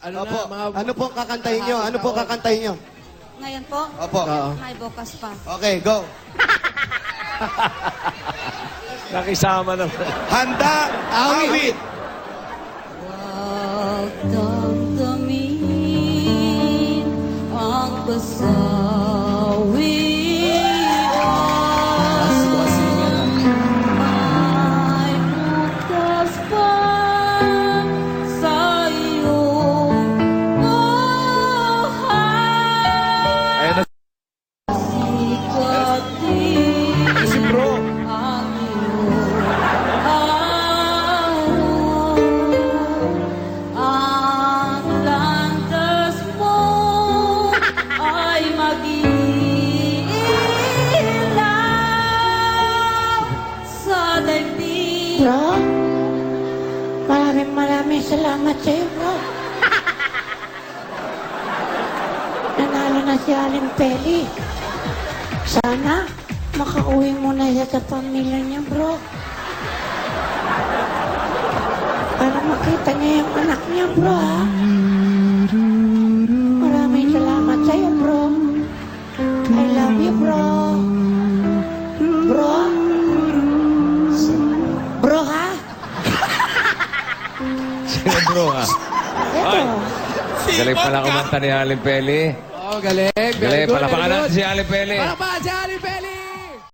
Ano Opo. na, mga... Ano po kakantahin nyo? Ano po kakantahin nyo? Ngayon po, Opo. Oo. may bukas pa. Okay, go. Nakisama naman. Handa, awit. Huwag damdamin ang kasawian. Bro, maraming maraming salamat sa iyo, bro. Nanalo na si Aling Peli. Sana makauwi mo na siya sa pamilya niya, bro. Para makita niya yung anak niya, bro, ha? Bro ha? Ito. Galing pala kumanta ni Aling Peli. Oh, galing. Galing, natin good. si Aling Peli. Palakpakan si Aling Peli!